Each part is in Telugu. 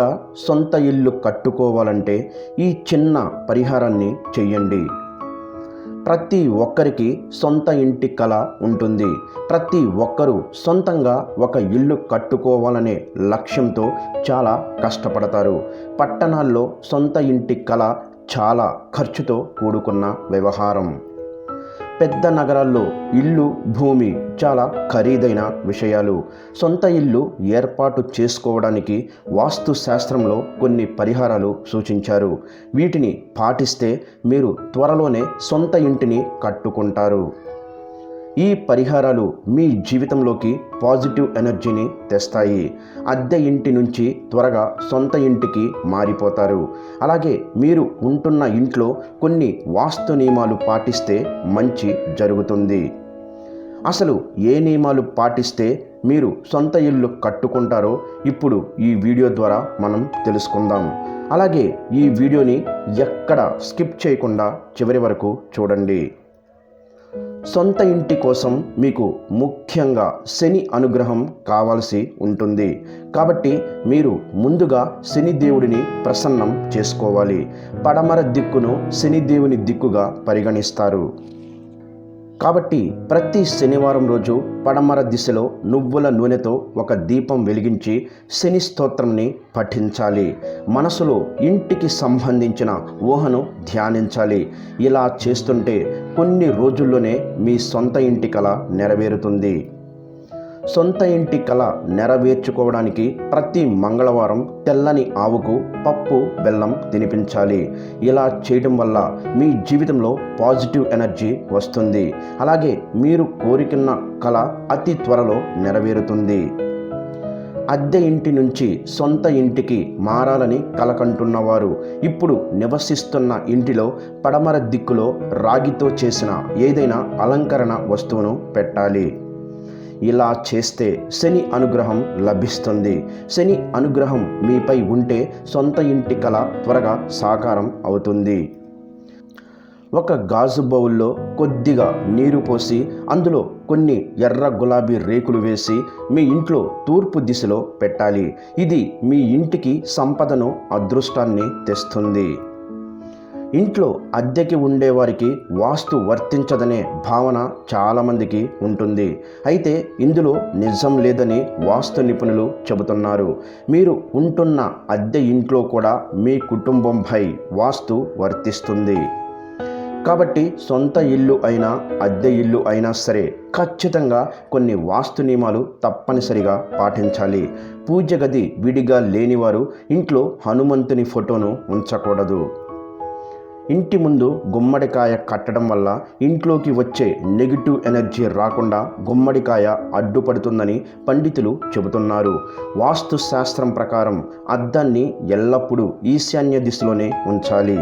త్వరగా సొంత ఇల్లు కట్టుకోవాలంటే ఈ చిన్న పరిహారాన్ని చెయ్యండి. ప్రతి ఒక్కరికి సొంత ఇంటి కళ ఉంటుంది. ప్రతి ఒక్కరూ సొంతంగా ఒక ఇల్లు కట్టుకోవాలనే లక్ష్యంతో చాలా కష్టపడతారు. పట్టణాల్లో సొంత ఇంటి కళ చాలా ఖర్చుతో కూడుకున్న వ్యవహారం. పెద్ద నగరాల్లో ఇల్లు భూమి చాలా ఖరీదైన విషయాలు. సొంత ఇల్లు ఏర్పాటు చేసుకోవడానికి వాస్తు శాస్త్రంలో కొన్ని పరిహారాలు సూచించారు. వీటిని పాటిస్తే మీరు త్వరలోనే సొంత ఇంటిని కట్టుకుంటారు. ఈ పరిహారాలు మీ జీవితంలోకి పాజిటివ్ ఎనర్జీని తెస్తాయి. అద్దె ఇంటి నుంచి త్వరగా సొంత ఇంటికి మారిపోతారు. అలాగే మీరు ఉంటున్న ఇంట్లో కొన్ని వాస్తు నియమాలు పాటిస్తే మంచి జరుగుతుంది. అసలు ఏ నియమాలు పాటిస్తే మీరు సొంత ఇల్లు కట్టుకుంటారో ఇప్పుడు ఈ వీడియో ద్వారా మనం తెలుసుకుందాం. అలాగే ఈ వీడియోని ఎక్కడ స్కిప్ చేయకుండా చివరి వరకు చూడండి. సొంత ఇంటి కోసం మీకు ముఖ్యంగా శని అనుగ్రహం కావాల్సి ఉంటుంది. కాబట్టి మీరు ముందుగా శని దేవుడిని ప్రసన్నం చేసుకోవాలి. పడమర దిక్కును శని దేవుని దిక్కుగా పరిగణిస్తారు. కాబట్టి ప్రతి శనివారం రోజు పడమర దిశలో నువ్వుల నూనెతో ఒక దీపం వెలిగించి శని స్తోత్రంని పఠించాలి. మనసులో ఇంటికి సంబంధించిన ఊహను ధ్యానించాలి. ఇలా చేస్తుంటే కొన్ని రోజుల్లోనే మీ సొంత ఇంటి కల నెరవేరుతుంది. సొంత ఇంటి కళ నెరవేర్చుకోవడానికి ప్రతి మంగళవారం తెల్లని ఆవుకు పప్పు బెల్లం తినిపించాలి. ఇలా చేయడం వల్ల మీ జీవితంలో పాజిటివ్ ఎనర్జీ వస్తుంది. అలాగే మీరు కోరుకున్న కళ అతి త్వరలో నెరవేరుతుంది. అద్దె ఇంటి నుంచి సొంత ఇంటికి మారాలని కలకంటున్నవారు ఇప్పుడు నివసిస్తున్న ఇంటిలో పడమర దిక్కులో రాగితో చేసిన ఏదైనా అలంకరణ వస్తువును పెట్టాలి. ఇలా చేస్తే శని అనుగ్రహం లభిస్తుంది. శని అనుగ్రహం మీపై ఉంటే సొంత ఇంటి కళ త్వరగా సాకారం అవుతుంది. ఒక గాజు బౌల్లో కొద్దిగా నీరు పోసి అందులో కొన్ని ఎర్ర గులాబీ రేకులు వేసి మీ ఇంట్లో తూర్పు దిశలో పెట్టాలి. ఇది మీ ఇంటికి సంపదను అదృష్టాన్ని తెస్తుంది. ఇంట్లో అద్దెకి ఉండేవారికి వాస్తు వర్తించదనే భావన చాలామందికి ఉంటుంది. అయితే ఇందులో నిజం లేదని వాస్తు నిపుణులు చెబుతున్నారు. మీరు ఉంటున్న అద్దె ఇంట్లో కూడా మీ కుటుంబంపై వాస్తు వర్తిస్తుంది. కాబట్టి సొంత ఇల్లు అయినా అద్దె ఇల్లు అయినా సరే ఖచ్చితంగా కొన్ని వాస్తు నియమాలు తప్పనిసరిగా పాటించాలి. పూజ గది విడిగా లేనివారు ఇంట్లో హనుమంతుని ఫోటోను ఉంచకూడదు. ఇంటి ముందు గుమ్మడికాయ కట్టడం వల్ల ఇంట్లోకి వచ్చే నెగిటివ్ ఎనర్జీ రాకుండా గుమ్మడికాయ అడ్డుపడుతుందని పండితులు చెబుతున్నారు. వాస్తు శాస్త్రం ప్రకారం అద్దాన్ని ఎల్లప్పుడూ ఈశాన్య దిశలోనే ఉంచాలి.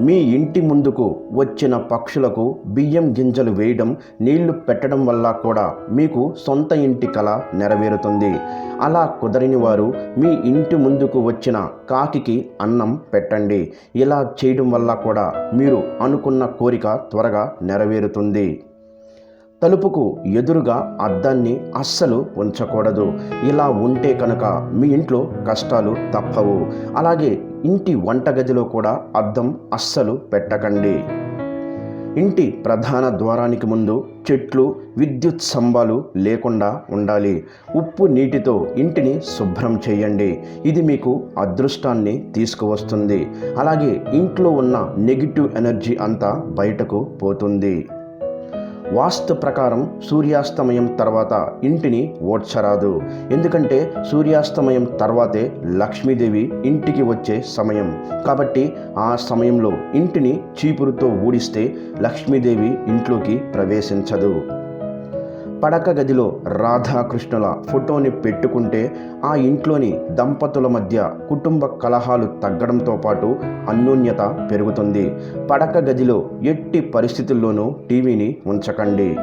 మీ ఇంటి ముందుకు వచ్చిన పక్షులకు బియ్యం గింజలు వేయడం నీళ్ళు పెట్టడం వల్ల కూడా మీకు సొంత ఇంటి కళ నెరవేరుతుంది. అలా కుదరని వారు మీ ఇంటి ముందుకు వచ్చిన కాకికి అన్నం పెట్టండి. ఇలా చేయడం వల్ల కూడా మీరు అనుకున్న కోరిక త్వరగా నెరవేరుతుంది. తలుపుకు ఎదురుగా అద్దాన్ని అస్సలు ఉంచకూడదు. ఇలా ఉంటే కనుక మీ ఇంట్లో కష్టాలు తప్పవు. అలాగే ఇంటి వంటగదిలో కూడా అద్దం అస్సలు పెట్టకండి. ఇంటి ప్రధాన ద్వారానికి ముందు చెట్లు విద్యుత్ స్తంభాలు లేకుండా ఉండాలి. ఉప్పు నీటితో ఇంటిని శుభ్రం చేయండి. ఇది మీకు అదృష్టాన్ని తీసుకువస్తుంది. అలాగే ఇంట్లో ఉన్న నెగిటివ్ ఎనర్జీ అంతా బయటకు పోతుంది. వాస్తు ప్రకారం సూర్యాస్తమయం తర్వాత ఇంటిని ఓడ్చరాదు. ఎందుకంటే సూర్యాస్తమయం తర్వాతే లక్ష్మీదేవి ఇంటికి వచ్చే సమయం. కాబట్టి ఆ సమయంలో ఇంటిని చీపురుతో ఊడిస్తే లక్ష్మీదేవి ఇంట్లోకి ప్రవేశించదు. పడక గదిలో రాధాకృష్ణుల ఫోటోని పెట్టుకుంటే ఆ ఇంట్లోని దంపతుల మధ్య కుటుంబ కలహాలు తగ్గడంతో పాటు అన్యోన్యత పెరుగుతుంది. పడక గదిలో ఎట్టి పరిస్థితుల్లోనూ టీవీని ఉంచకండి.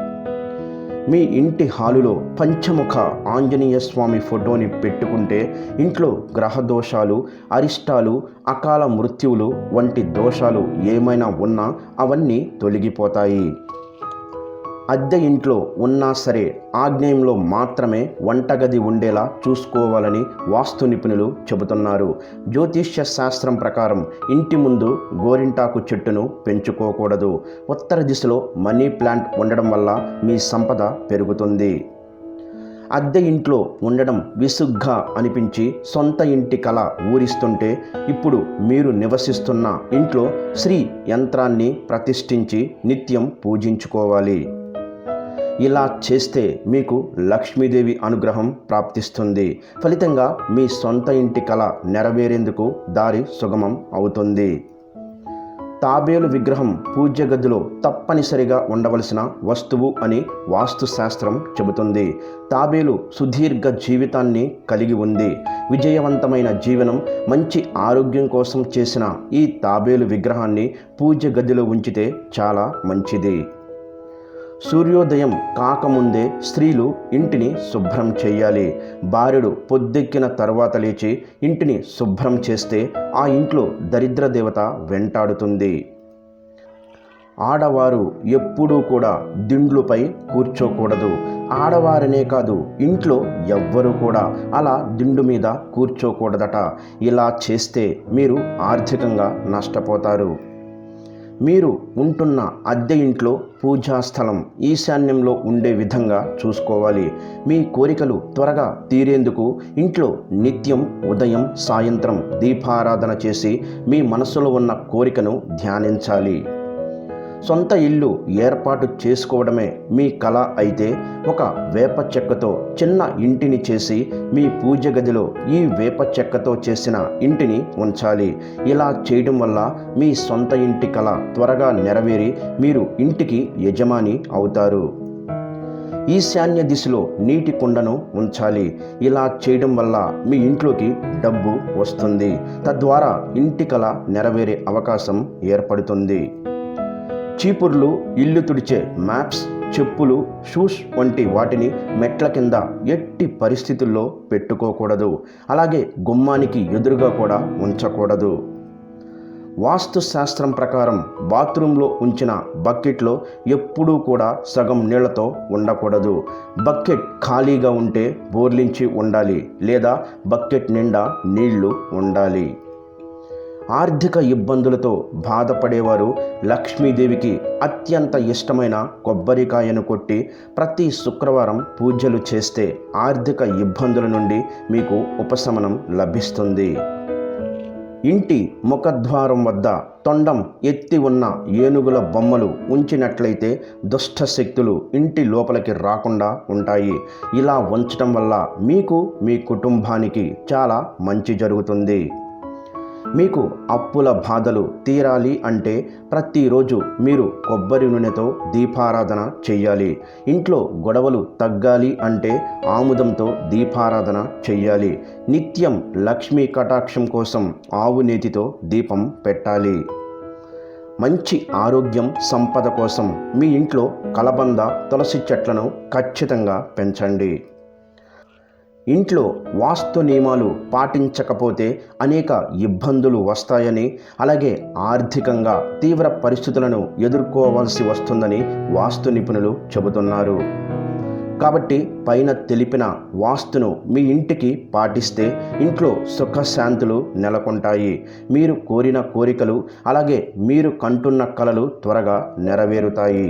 మీ ఇంటి హాలులో పంచముఖ ఆంజనేయ స్వామి ఫోటోని పెట్టుకుంటే ఇంట్లో గ్రహ దోషాలు అరిష్టాలు అకాల మృత్యువులు వంటి దోషాలు ఏమైనా ఉన్నా అవన్నీ తొలగిపోతాయి. అద్దె ఇంట్లో ఉన్నా సరే ఆగ్నేయంలో మాత్రమే వంటగది ఉండేలా చూసుకోవాలని వాస్తు నిపుణులు చెబుతున్నారు. జ్యోతిష్య శాస్త్రం ప్రకారం ఇంటి ముందు గోరింటాకు చెట్టును పెంచుకోకూడదు. ఉత్తర దిశలో మనీ ప్లాంట్ ఉండడం వల్ల మీ సంపద పెరుగుతుంది. అద్దె ఇంట్లో ఉండడం విసుగ్గా అనిపించి సొంత ఇంటి కళ ఊరిస్తుంటే ఇప్పుడు మీరు నివసిస్తున్న ఇంట్లో శ్రీ యంత్రాన్ని ప్రతిష్ఠించి నిత్యం పూజించుకోవాలి. ఇలా చేస్తే మీకు లక్ష్మీదేవి అనుగ్రహం ప్రాప్తిస్తుంది. ఫలితంగా మీ సొంత ఇంటి కళ నెరవేరేందుకు దారి సుగమం అవుతుంది. తాబేలు విగ్రహం పూజ్య గదిలో తప్పనిసరిగా ఉండవలసిన వస్తువు అని వాస్తుశాస్త్రం చెబుతుంది. తాబేలు సుదీర్ఘ జీవితాన్ని కలిగి ఉంది. విజయవంతమైన జీవనం మంచి ఆరోగ్యం కోసం చేసిన ఈ తాబేలు విగ్రహాన్ని పూజ్య గదిలో ఉంచితే చాలా మంచిది. సూర్యోదయం కాకముందే స్త్రీలు ఇంటిని శుభ్రం చేయాలి. భార్యడు పొద్దెక్కిన తర్వాత లేచి ఇంటిని శుభ్రం చేస్తే ఆ ఇంట్లో దరిద్ర దేవత వెంటాడుతుంది. ఆడవారు ఎప్పుడూ కూడా దిండ్లుపై కూర్చోకూడదు. ఆడవారనే కాదు ఇంట్లో ఎవ్వరూ కూడా అలా దిండు మీద కూర్చోకూడదట. ఇలా చేస్తే మీరు ఆర్థికంగా నష్టపోతారు. మీరు ఉంటున్న అద్దె ఇంట్లో పూజాస్థలం ఈశాన్యంలో ఉండే విధంగా చూసుకోవాలి. మీ కోరికలు త్వరగా తీరేందుకు ఇంట్లో నిత్యం ఉదయం సాయంత్రం దీపారాధన చేసి మీ మనసులో ఉన్న కోరికను ధ్యానించాలి. సొంత ఇల్లు ఏర్పాటు చేసుకోవడమే మీ కళ అయితే ఒక వేప చెక్కతో చిన్న ఇంటిని చేసి మీ పూజ గదిలో ఈ వేప చెక్కతో చేసిన ఇంటిని ఉంచాలి. ఇలా చేయడం వల్ల మీ సొంత ఇంటి కళ త్వరగా నెరవేరి మీరు ఇంటికి యజమాని అవుతారు. ఈశాన్య దిశలో నీటి కుండను ఉంచాలి. ఇలా చేయడం వల్ల మీ ఇంట్లోకి డబ్బు వస్తుంది. తద్వారా ఇంటి కళ నెరవేరే అవకాశం ఏర్పడుతుంది. చీపుర్లు ఇల్లు తుడిచే మ్యాప్స్ చెప్పులు షూస్ వంటి వాటిని మెట్ల కింద ఎట్టి పరిస్థితుల్లో పెట్టుకోకూడదు. అలాగే గుమ్మానికి ఎదురుగా కూడా ఉంచకూడదు. వాస్తు శాస్త్రం ప్రకారం బాత్రూంలో ఉంచిన బకెట్లో ఎప్పుడూ కూడా సగం నీళ్ళతో ఉండకూడదు. బకెట్ ఖాళీగా ఉంటే బోర్లించి ఉండాలి లేదా బకెట్ నిండా నీళ్ళు ఉండాలి. ఆర్థిక ఇబ్బందులతో బాధపడేవారు లక్ష్మీదేవికి అత్యంత ఇష్టమైన కొబ్బరికాయను కొట్టి ప్రతి శుక్రవారం పూజలు చేస్తే ఆర్థిక ఇబ్బందుల నుండి మీకు ఉపశమనం లభిస్తుంది. ఇంటి ముఖద్వారం వద్ద తొండం ఎత్తి ఉన్న ఏనుగుల బొమ్మలు ఉంచినట్లయితే దుష్ట శక్తులు ఇంటి లోపలికి రాకుండా ఉంటాయి. ఇలా ఉంచటం వల్ల మీకు మీ కుటుంబానికి చాలా మంచి జరుగుతుంది. మీకు అప్పుల బాధలు తీరాలి అంటే ప్రతిరోజు మీరు కొబ్బరి నూనెతో దీపారాధన చెయ్యాలి. ఇంట్లో గొడవలు తగ్గాలి అంటే ఆముదంతో దీపారాధన చెయ్యాలి. నిత్యం లక్ష్మీ కటాక్షం కోసం ఆవు నేతితో దీపం పెట్టాలి. మంచి ఆరోగ్యం సంపద కోసం మీ ఇంట్లో కలబంద తులసి చెట్లను ఖచ్చితంగా పెంచండి. ఇంట్లో వాస్తు నియమాలు పాటించకపోతే అనేక ఇబ్బందులు వస్తాయని అలాగే ఆర్థికంగా తీవ్ర పరిస్థితులను ఎదుర్కోవాల్సి వస్తుందని వాస్తు నిపుణులు చెబుతున్నారు. కాబట్టి పైన తెలిపిన వాస్తును మీ ఇంటికి పాటిస్తే ఇంట్లో సుఖశాంతులు నెలకొంటాయి. మీరు కోరిన కోరికలు అలాగే మీరు కంటున్న కలలు త్వరగా నెరవేరుతాయి.